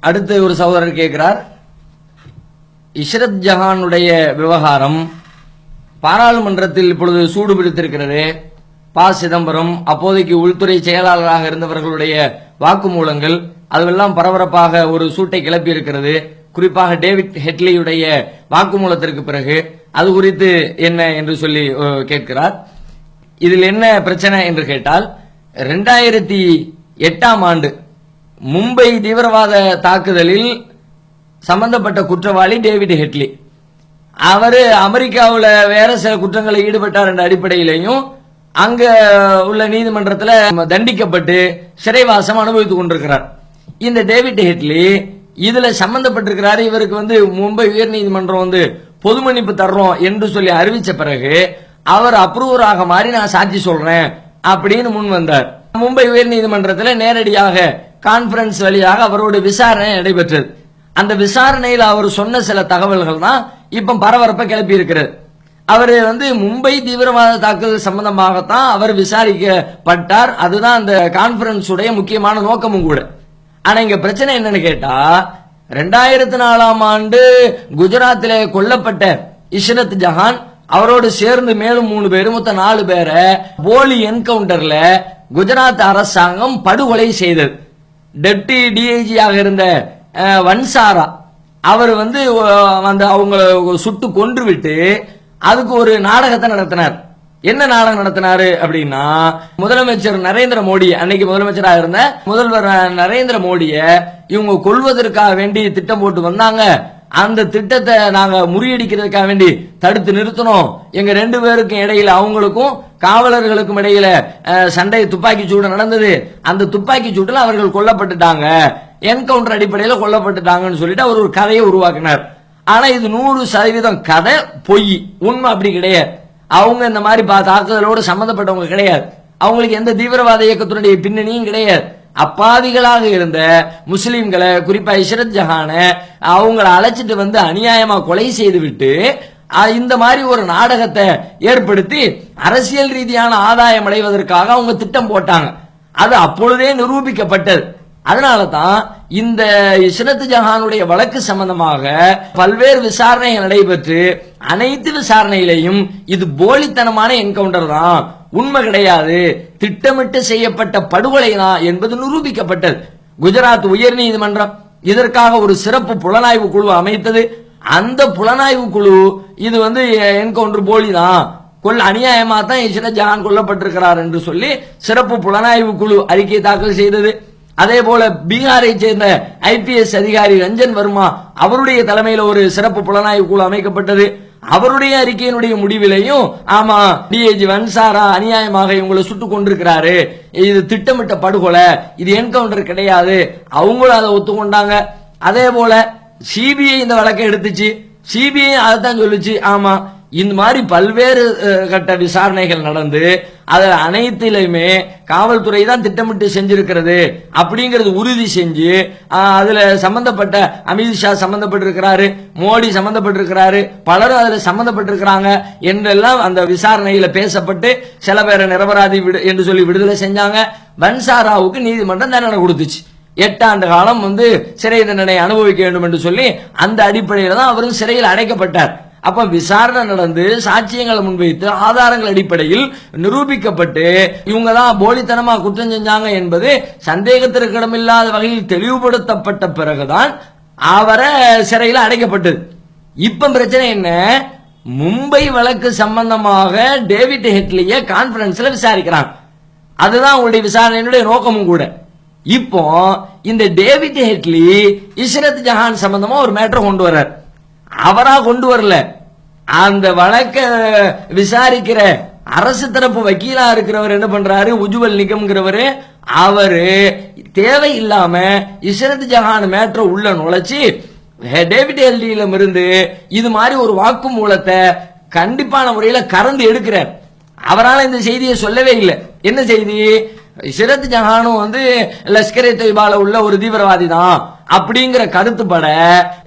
அடுத்து ஒரு சகோதரர் கேட்கிறார் இஷ்ரத் ஜஹானுடைய விவகாரம் பாராளுமன்றத்தில் இப்பொழுது சூடு பிடித்திருக்கிறது. ப. சிதம்பரம் அப்போதைக்கு உள்துறை செயலாளராக இருந்தவர்களுடைய வாக்குமூலங்கள் அதுவெல்லாம் பரபரப்பாக ஒரு சூட்டை கிளப்பி இருக்கிறது குறிப்பாக டேவிட் ஹெட்லியுடைய வாக்குமூலத்திற்கு பிறகு அது குறித்து என்ன என்று சொல்லி கேட்கிறார். இதில் என்ன பிரச்சனை என்று கேட்டால் ரெண்டாயிரத்தி எட்டாம் ஆண்டு மும்பை தீவிரவாத தாக்குதலில் சம்பந்தப்பட்ட குற்றவாளி டேவிட் ஹெட்லி. அவர் அமெரிக்காவில் வேற சில குற்றங்களில் ஈடுபட்டார் என்ற அடிப்படையிலையும் அங்க உள்ள நீதிமன்றத்தில் தண்டிக்கப்பட்டு சிறைவாசம் அனுபவித்துக் கொண்டிருக்கிறார். இந்த டேவிட் ஹெட்லி இதுல சம்பந்தப்பட்டிருக்கிறாரு இவருக்கு வந்து மும்பை உயர்நீதிமன்றம் வந்து பொது மன்னிப்பு தர்றோம் என்று சொல்லி அறிவிச்ச பிறகு அவர் அப்ரூவராக மாறி நான் சாட்சி சொல்றேன் அப்படின்னு முன் வந்தார். மும்பை உயர்நீதிமன்றத்தில் நேரடியாக கான்ஃபரன்ஸ் வழியாக அவரோட விசாரணை நடைபெற்றது. அந்த விசாரணையில் அவர் சொன்ன சில தகவல்கள் தான் இப்போ பரபரப்பை கிளப்பி இருக்கிறது. அவர் வந்து மும்பை தீவிரவாத தாக்குதல் சம்பந்தமாகத்தான் அவர் விசாரிக்கப்பட்டார். அதுதான் அந்த கான்ஃபரன்ஸுடைய உடைய முக்கியமான நோக்கமும் கூட. ஆனா இங்க பிரச்சனை என்னன்னு கேட்டா ரெண்டாயிரத்தி நாலாம் ஆண்டு குஜராத்திலே கொல்லப்பட்ட இஷ்ரத் ஜஹான் அவரோடு சேர்ந்து மேலும் மூணு பேர் மொத்தம் நாலு பேரை போலி என்கவுண்டர்ல குஜராத் அரசாங்கம் படுகொலை செய்தது. டெப்டி டிஐஜியாக இருந்த வன்சாரா அவர் வந்து அந்த அவங்கள சுட்டு கொன்று விட்டு அதுக்கு ஒரு நாடகத்தை நடத்தினார். என்ன நாடகம் நடத்தினாரு அப்படின்னா முதலமைச்சர் நரேந்திர மோடி அன்னைக்கு முதலமைச்சராக இருந்த முதல்வர் நரேந்திர மோடிய இவங்க கொள்வதற்காக வேண்டி திட்டம் போட்டு வந்தாங்க. அந்த திட்டத்தை நாங்க முறியடிக்கிறதுக்காக வேண்டி தடுத்து நிறுத்தணும். எங்க ரெண்டு பேருக்கும் இடையில அவங்களுக்கும் காவலர்களுக்கும் இடையில அஹ், சண்டை துப்பாக்கி சூடு நடந்தது. அந்த துப்பாக்கி சூட்டில் அவர்கள் கொல்லப்பட்டுட்டாங்க. என்கவுண்டர் அடிப்படையில் கொல்லப்பட்டுட்டாங்கன்னு சொல்லிட்டு அவர் ஒரு கதையை உருவாக்கினார். ஆனா இது நூறு சதவீதம் கதை பொய். உண்மை அப்படி கிடையாது. அவங்க இந்த மாதிரி பா- தாக்குதலோடு சம்பந்தப்பட்டவங்க கிடையாது. அவங்களுக்கு எந்த தீவிரவாத இயக்கத்தினுடைய பின்னணியும் கிடையாது. அப்பாவிகளாக இருந்த முஸ்லீம்களை குறிப்பா இஷரத் ஜஹான அவங்கள அழைச்சிட்டு வந்து அநியாயமா கொலை செய்து விட்டு இந்த மாதிரி ஒரு நாடகத்தை ஏற்படுத்தி அரசியல் ரீதியான ஆதாயம் அடைவதற்காக அவங்க திட்டம் போட்டாங்க. அது அப்பொழுதே நிரூபிக்கப்பட்டது. அதனால தான் இந்த இஸ்ரத் ஜஹானுடைய வழக்கு சம்பந்தமாக பல்வேறு விசாரணைகள் நடைபெற்று அனைத்து விசாரணையிலையும் இது போலித்தனமான என்கவுண்டர் தான். உண்மை கிடையாது. திட்டமிட்டு செய்யப்பட்ட படுகொலை தான் என்பது நிரூபிக்கப்பட்டது. குஜராத் உயர் நீதிமன்றம் இதற்காக ஒரு சிறப்பு புலனாய்வு குழு அமைத்தது. அந்த புலனாய்வு குழு இது வந்து என்கவுண்டர் போலி தான் கொள்ள அநியாயமா தான் இஸ்ரத் ஜஹான் கொல்லப்பட்டிருக்கிறார் என்று சொல்லி சிறப்பு புலனாய்வு குழு அறிக்கை தாக்கல் செய்தது. அதே போல பீகாரை சேர்ந்த ஐபிஎஸ் அதிகாரி ரஞ்சன் வர்மா அவருடைய தலைமையில் ஒரு சிறப்பு புலனாய்வு குழு அமைக்கப்பட்டது. அவருடைய அறிக்கையினுடைய முடிவிலையும் ஆமா டிஏஜி வன்சாரா அநியாயமாக இவங்களை சுட்டு கொண்டிருக்கிறாரு. இது திட்டமிட்ட படுகொலை இது என்கவுண்டர் கிடையாது. அவங்களும் அதை ஒத்துக்கொண்டாங்க. அதே போல சிபிஐ இந்த வழக்கை எடுத்துச்சு. சிபிஐ அதைத்தான் சொல்லுச்சு. ஆமா இந்த மாதிரி பல்வேறு கட்ட விசாரணைகள் நடந்து அதில் அனைத்திலையுமே காவல்துறை தான் திட்டமிட்டு செஞ்சிருக்கிறது அப்படிங்கிறது உறுதி செஞ்சு அதில் சம்மந்தப்பட்ட அமித்ஷா சம்மந்தப்பட்டிருக்கிறாரு மோடி சம்மந்தப்பட்டிருக்கிறாரு பலரும் அதில் சம்மந்தப்பட்டிருக்கிறாங்க என்றெல்லாம் அந்த விசாரணையில் பேசப்பட்டு சில பேரை நிரபராதி விடு என்று சொல்லி விடுதலை செஞ்சாங்க. பன்சாராவுக்கு நீதிமன்றம் தண்டனை கொடுத்துச்சு. எட்டாண்டு காலம் வந்து சிறை தண்டனை அனுபவிக்க வேண்டும் என்று சொல்லி அந்த அடிப்படையில் தான் அவரும் சிறையில் அடைக்கப்பட்டார். அப்ப விசாரணை நடந்து சாட்சியங்களை முன்வைத்து ஆதாரங்கள் அடிப்படையில் நிரூபிக்கப்பட்டு இவங்க தான் போலித்தனமா குற்றம் செஞ்சாங்க என்பது சந்தேகத்திற்கு இடமில்லாத வகையில் தெளிவுபடுத்தப்பட்ட பிறகுதான் அவரை சிறையில் அடைக்கப்பட்டது. இப்ப பிரச்சனை என்ன? மும்பை வழக்கு சம்பந்தமாக டேவிட் ஹெட்லிய கான்பரன்ஸ்ல விசாரிக்கிறாங்க அதுதான் உங்களுடைய விசாரணையினுடைய நோக்கமும் கூட. இப்போ இந்த டேவிட் ஹெட்லி இஷ்ரத் ஜஹான் சம்பந்தமா ஒரு மேட்டர் கொண்டு வர்றார். அவரா கொண்டு வரல. அந்த வழக்க விசாரிக்கிற அரசு தரப்பு வக்கீலா இருக்கிறவர் என்ன பண்றாரு? உஜ்வல் நிகம்ங்கிறவரு. அவரு தேவையில்லாம இஷ்ரத் ஜஹான் மேட்ரை உள்ள நுழைச்சி டேவிட் எல்டியிலும் இருந்து இது மாதிரி ஒரு வாக்குமூலத்தை கண்டிப்பான முறையில கறந்து எடுக்கிறார். அவரால் இந்த செய்தியை சொல்லவே இல்லை. என்ன செய்தி? ஷிரத் ஜஹானும் வந்து லஷ்கரே தொய்பால உள்ள ஒரு தீவிரவாதி தான் அப்படிங்கிற கருத்துப்பட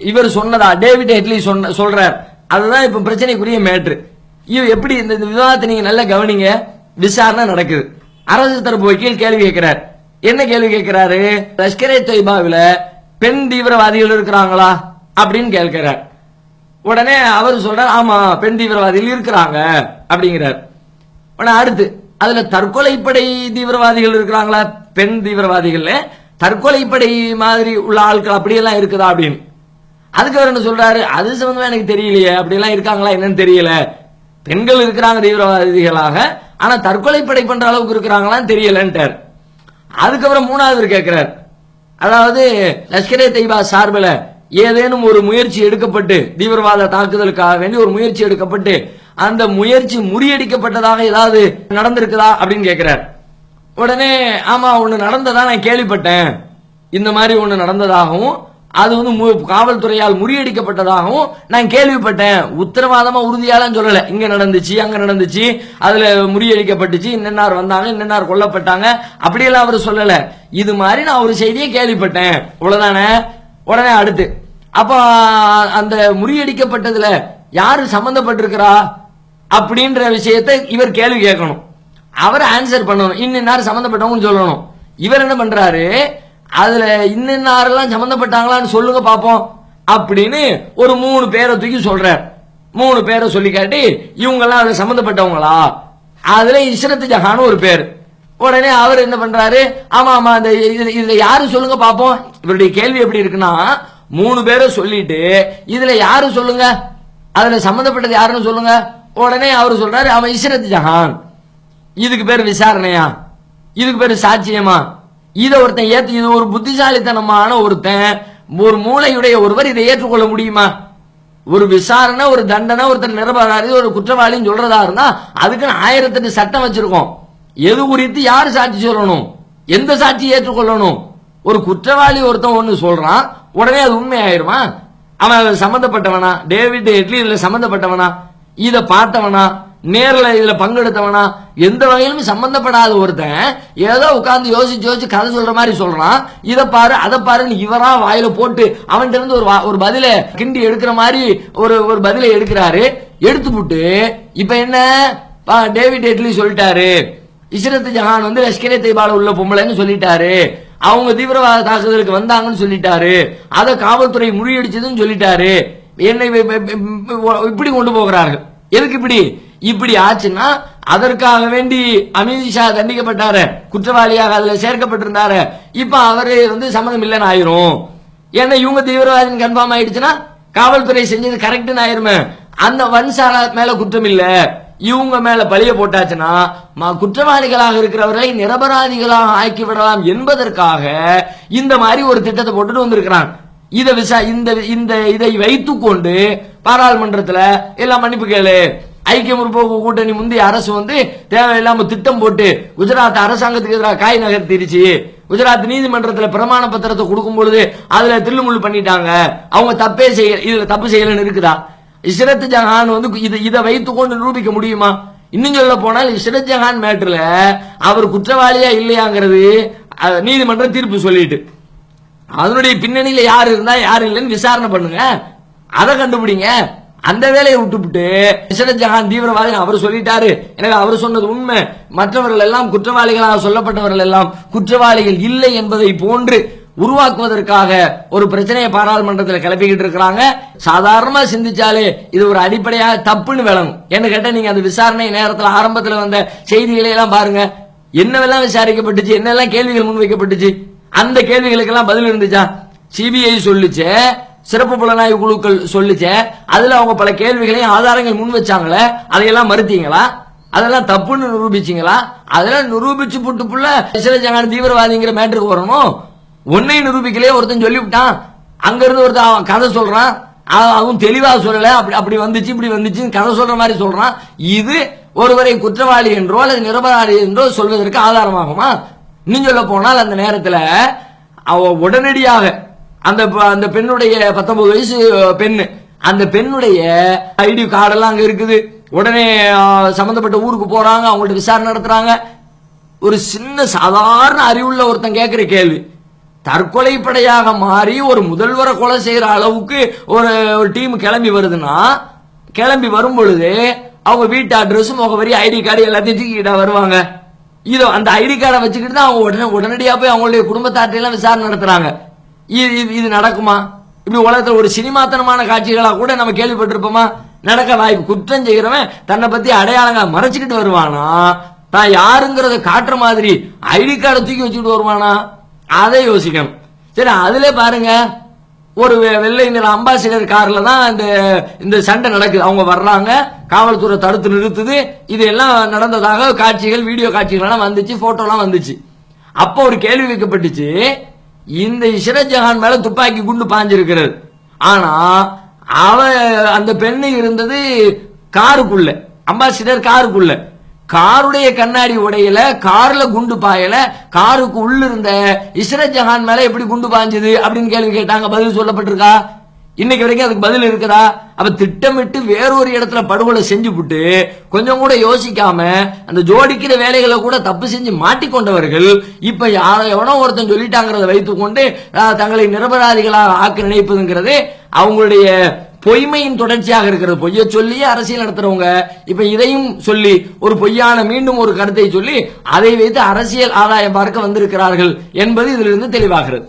இவர் சொன்னதா? டேவிட் ஹெட்லி சொன்ன சொல்றார். அதுதான் இப்ப பிரச்சனைக்குரிய மேட்ரு. ஐயோ எப்படி இந்த இந்த விவாதத்தை நீங்க நல்லா கவனிங்க? விசாரணை நடக்குது. அரசு தரப்பு வக்கீல் கேள்வி கேட்கிறார். என்ன கேள்வி கேட்கிறாரு? லஷ்கரே தொய்பாவில பெண் தீவிரவாதிகள் இருக்கிறாங்களா? அப்படின்னு கேட்கிறார். உடனே அவர் சொல்றார் ஆமா பெண் தீவிரவாதிகள் இருக்கிறாங்க அப்படிங்கிறார். உடனே அடுத்து அதுல தற்கொலைப்படை தீவிரவாதிகள் இருக்கிறாங்களா? பெண் தீவிரவாதிகள் தற்கொலைப்படை மாதிரி உள்ள ஆட்கள் அப்படியெல்லாம் இருக்குதா அப்படின்னு. அதுக்கு அவர் என்ன சொல்றாரு? அது சம்பந்தமா எனக்கு தெரியலையே. அப்படியெல்லாம் இருக்காங்களா என்னன்னு தெரியல. பெண்கள் இருக்கிறாங்க தீவிரவாதிகளாக. ஆனா தற்கொலைப்படை பண்ற அளவுக்கு இருக்கிறாங்களான்னு தெரியலன்ட்டார். அதுக்கப்புறம் மூணாவது கேட்கிறார் அதாவது லஷ்கரே தெய்பா சார்பில் ஏதேனும் ஒரு முயற்சி எடுக்கப்பட்டு தீவிரவாத தாக்குதலுக்காக வேண்டி ஒரு முயற்சி எடுக்கப்பட்டு அந்த முயற்சி முறியடிக்கப்பட்டதாக ஏதாவது நடந்திருக்குதா அப்படின்னு கேட்கிறார் உடனே ஆமா ஒண்ணு நடந்ததா நான் கேள்விப்பட்டேன். இந்த மாதிரி ஒண்ணு நடந்ததாகவும் அது வந்து மு- காவல்துறையால் முறியடிக்கப்பட்டதாகவும் நான் கேள்விப்பட்டேன். உத்தரவாதமா உறுதியாலாம் சொல்லல. இங்க நடந்துச்சு அங்க நடந்துச்சு அதுல முறியடிக்கப்பட்டுச்சு இன்னென்னார் வந்தாங்க இன்னென்னார் கொல்லப்பட்டாங்க அப்படியெல்லாம் அவர் சொல்லல. இது மாதிரி நான் ஒரு செய்தியை கேள்விப்பட்டேன். இவ்வளவுதானே? உடனே அடுத்து அப்ப அந்த முறியடிக்கப்பட்டதுல யாரு சம்பந்தப்பட்டிருக்கிறா? அப்படின்ற விஷயத்தை இவர் கேள்வி கேட்கணும். அவர் ஆன்சர் பண்ணணும். இன்னின்னார் சம்மந்தப்பட்டவங்கன்னு சொல்லணும். இவர் என்ன பண்றாரு? அதுல இன்னின்னாரெல்லாம் சம்மந்தப்பட்டாங்களான்னு சொல்லுங்க பார்ப்போம் அப்படின்னு ஒரு மூணு பேரை தூக்கி சொல்றார். மூணு பேரை சொல்லி காட்டி இவங்கெல்லாம் அதுல சம்பந்தப்பட்டவங்களா? அதுல இஸ்ரத் ஜஹான் ஒரு பேர். உடனே அவர் என்ன பண்றாரு? ஆமா ஆமா அந்த இதுல யாரு சொல்லுங்க பாப்போம். இவருடைய கேள்வி எப்படி இருக்குன்னா மூணு பேரை சொல்லிட்டு இதுல யாரு சொல்லுங்க? அதுல சம்மந்தப்பட்டது யாருன்னு சொல்லுங்க? உடனே அவர் சொல்றாரு அவன் இஸ்ரத் ஜஹான். இதுக்கு பேர் விசாரணையா? இதுக்கு பேர் சாட்சியமா? இதை ஒருத்தன் ஏத்து இது ஒரு புத்திசாலித்தனமான ஒருத்தன் ஒரு மூளையுடைய ஒருவர் இதை ஏற்றுக்கொள்ள முடியுமா? ஒரு விசாரணை ஒரு தண்டனை ஒருத்தர் நிரபராதி ஒரு குற்றவாளின்னு சொல்றதா இருந்தா அதுக்குன்னு ஆயிரத்தெட்டு சட்டம் வச்சிருக்கோம். எது குறித்து யார் சாட்சி சொல்லணும்? எந்த சாட்சி ஏற்றுக்கொள்ளணும்? ஒரு குற்றவாளி ஒருத்தன் ஒன்று சொல்றான் உடனே அது உண்மை ஆயிருமா அவன் சம்மந்தப்பட்டவனா? டேவிட் ஹெட்லி இதில் சம்மந்தப்பட்டவனா? இதை பார்த்தவனா நேரில் இதில் பங்கெடுத்தவனா எந்த வகையிலும் சம்பந்தப்படாத ஒருத்தன் ஏதோ உட்காந்து யோசிச்சு யோசிச்சு கதை சொல்ற மாதிரி சொல்றான். இதை பாரு அதை பாருன்னு இவரா வாயில போட்டு அவன்கிட்ட இருந்து ஒரு வா- ஒரு பதில கிண்டி எடுக்கிற மாதிரி ஒரு ஒரு பதிலை எடுக்கிறாரு. எடுத்துப்புட்டு இப்ப என்ன? பா, டேவிட் எட்லி சொல்லிட்டாரு. இஸ்ரத் ஜஹான் வந்து லஷ்கரே தைபால உள்ள பொம்பளைன்னு சொல்லிட்டாரு. அவங்க தீவிரவாத தாக்குதலுக்கு வந்தாங்கன்னு சொல்லிட்டாரு. அதை காவல்துறை முறியடிச்சதுன்னு சொல்லிட்டாரு. என்னை இப்படி கொண்டு போகிறார்கள். எதுக்கு இப்படி? இப்படி ஆச்சுன்னா அதற்காக வேண்டி அமித்ஷா தண்டிக்கப்பட்டாரு குற்றவாளியாக அதுல சேர்க்கப்பட்டிருந்தாரு. இப்ப அவரு வந்து சம்மதம் இல்லைன்னு ஆயிரும். ஏன்னா இவங்க தீவிரவாதின்னு கன்ஃபார்ம் ஆயிடுச்சுன்னா காவல்துறை செஞ்சது கரெக்டுன்னு ஆயிருமே. அந்த வன்சாரா மேல குற்றம் இல்ல. இவங்க மேல பழிய போட்டாச்சுன்னா குற்றவாளிகளாக இருக்கிறவர்களை நிரபராதிகளாக ஆக்கி விடலாம் என்பதற்காக இந்த மாதிரி ஒரு திட்டத்தை போட்டுட்டு வந்திருக்கிறான். இதை விசா இந்த இந்த இதை வைத்துக்கொண்டு பாராளுமன்றத்தில் எல்லாம் மன்னிப்பு கேளு. ஐக்கிய முற்போக்கு கூட்டணி முந்தைய அரசு வந்து தேவையில்லாம திட்டம் போட்டு குஜராத் அரசாங்கத்துக்கு எதிராக காய் நகர்த்திருச்சு. குஜராத் நீதிமன்றத்தில் பிரமாண பத்திரத்தை கொடுக்கும் பொழுது அதுல தில்லுமுள்ளு பண்ணிட்டாங்க. அவங்க தப்பே செய்ய இதுல தப்பு செய்யலன்னு இருக்குதா? இஸ்ரத் ஜஹான் வந்து இதை இதை வைத்துக்கொண்டு நிரூபிக்க முடியுமா? இன்னும் சொல்ல போனால் இஸ்ரத் ஜஹான் மேட்டர்ல அவர் குற்றவாளியா இல்லையாங்கிறது நீதிமன்றம் தீர்ப்பு சொல்லிட்டு. அதனுடைய பின்னணியில யார் இருந்தா யார் இல்லைன்னு விசாரணை பண்ணுங்க. அதை கண்டுபிடிங்க. அந்த வேலையை விட்டுவிட்டு இஸ்ரத் ஜஹான் தீவிரவாதி அவர் சொல்லிட்டாரு. எனவே அவர் சொன்னது உண்மை. மற்றவர்கள் எல்லாம் குற்றவாளிகளாக சொல்லப்பட்டவர்கள் எல்லாம் குற்றவாளிகள் இல்லை என்பதை போன்று உருவாக்குவதற்காக ஒரு பிரச்சனையை பாராளுமன்றத்தில் கிளப்பிக்கிட்டு இருக்கிறாங்க. சாதாரணமாக சிந்திச்சாலே இது ஒரு அடிப்படையாக தப்புன்னு விளங்கும். என்ன கேட்டால் நீங்கள் அந்த விசாரணை நேரத்தில் ஆரம்பத்தில் வந்த செய்திகளை எல்லாம் பாருங்க. என்னவெல்லாம் விசாரிக்கப்பட்டுச்சு? என்னெல்லாம் கேள்விகள் முன்வைக்கப்பட்டுச்சு? அந்த கேள்விகளுக்கெல்லாம் பதில் இருந்துச்சா? சிபிஐ சொல்லிச்சு சிறப்பு புலனாய்வு குழுக்கள் சொல்லிச்சு அதுல அவங்க பல கேள்விகளையும் ஆதாரங்கள் முன் வச்சாங்களே அதையெல்லாம் மறுத்தீங்களா? அதெல்லாம் தப்புன்னு நிரூபிச்சிங்களா? அதெல்லாம் நிரூபிச்சு புட்டு புள்ள தீவிரவாதிங்கிற மேட்டருக்கு வரணும். ஒன்னையும் நிரூபிக்கலையே ஒருத்தன் சொல்லிவிட்டான். அங்கிருந்து ஒருத்தன் அவன் கதை சொல்றான். அவன் அவன் தெளிவா சொல்லல. அப்படி அப்படி வந்துச்சு இப்படி வந்துச்சுன்னு கதை சொல்ற மாதிரி சொல்றான். இது ஒருவரை குற்றவாளி என்றோ அல்லது நிரபராளி என்றோ சொல்வதற்கு ஆதாரமாகுமா? இன்னும் சொல்ல போனால் அந்த நேரத்தில் அவ உடனடியாக அந்த ப- அந்த பெண்ணுடைய பத்தொன்பது வயசு பெண்ணு அந்த பெண்ணுடைய ஐடி கார்டெல்லாம் அங்கே இருக்குது. உடனே சம்மந்தப்பட்ட ஊருக்கு போகிறாங்க அவங்கள்ட்ட விசாரணை நடத்துகிறாங்க ஒரு சின்ன சாதாரண அறிவுள்ள ஒருத்தன் கேட்குற கேள்வி. தற்கொலை படையாக மாறி ஒரு முதல்வரை கொலை செய்கிற அளவுக்கு ஒரு ஒரு டீம் கிளம்பி வருதுன்னா கிளம்பி வரும் பொழுது அவங்க வீட்டு அட்ரஸும் முகவரி ஐடி கார்டு எல்லாத்தையும் தூக்கிக்கிட்டா வருவாங்க. இதை அந்த ஐடி கார்டை வச்சுக்கிட்டு தான் அவங்க உடனே உடனடியாக போய் அவங்களுடைய குடும்பத்தார்ட்டையெல்லாம் விசாரணை நடத்துகிறாங்க இது இது- இது நடக்குமா? இப்படி உலகத்தில் ஒரு சினிமாத்தனமான காட்சிகளாக கூட நம்ம கேள்விப்பட்டிருப்போமா? நடக்க வாய்ப்பு குற்றம் செய்கிறவன் தன்னை பற்றி அடையாளங்க மறைச்சிக்கிட்டு வருவானா? தான் யாருங்கிறத காட்டுற மாதிரி ஐடி கார்டை தூக்கி வச்சுக்கிட்டு வருவானா? அதை யோசிக்கணும். சரி அதிலே பாருங்கள் ஒரு வெ- வெள்ளை நிற அம்பாசிடர் கார்ல தான் இந்த இந்த சண்டை நடக்குது. அவங்க வர்றாங்க. காவல்துறை தடுத்து நிறுத்துது. இது எல்லாம் நடந்ததாக காட்சிகள் வீடியோ காட்சிகள்லாம் வந்துச்சு ஃபோட்டோலாம் வந்துச்சு. அப்போ ஒரு கேள்வி வைக்கப்பட்டுச்சு. இந்த இஷ்ரத் ஜஹான் மேல துப்பாக்கி குண்டு பாஞ்சிருக்கிறது. ஆனா அவ அந்த பெண்ணு இருந்தது காருக்குள்ள அம்பாசிடர் காருக்குள்ள. காருடைய கண்ணாடி உடையில கார்ல குண்டு பாயல காருக்கு உள்ள இருந்த இஸ்ரத் ஜஹான் மேல எப்படி குண்டு பாஞ்சது அப்படின்னு கேள்வி கேட்டாங்க பதில் சொல்லப்பட்டிருக்கா? இன்னைக்கு வரைக்கும் அதுக்கு பதில் இருக்குதா? அப்ப திட்டமிட்டு வேறொரு இடத்துல படுகொலை செஞ்சு விட்டு கொஞ்சம் கூட யோசிக்காம அந்த ஜோடிக்கிற வேலைகளை கூட தப்பு செஞ்சு மாட்டிக்கொண்டவர்கள் இப்ப யாரோ எவனோ ஒருத்தன் சொல்லிட்டாங்கிறத வைத்துக்கொண்டு தங்களை நிரபராதிகளாக ஆக்க நினைப்பதுங்கிறது அவங்களுடைய பொய்மையின் தொடர்ச்சியாக இருக்கிறது. பொய்யை சொல்லி அரசியல் நடத்துறவங்க இப்ப இதையும் சொல்லி ஒரு பொய்யான மீண்டும் ஒரு கருத்தை சொல்லி அதை வைத்து அரசியல் ஆதாயம் பார்க்க வந்திருக்கிறார்கள் என்பது இதிலிருந்து தெளிவாகிறது.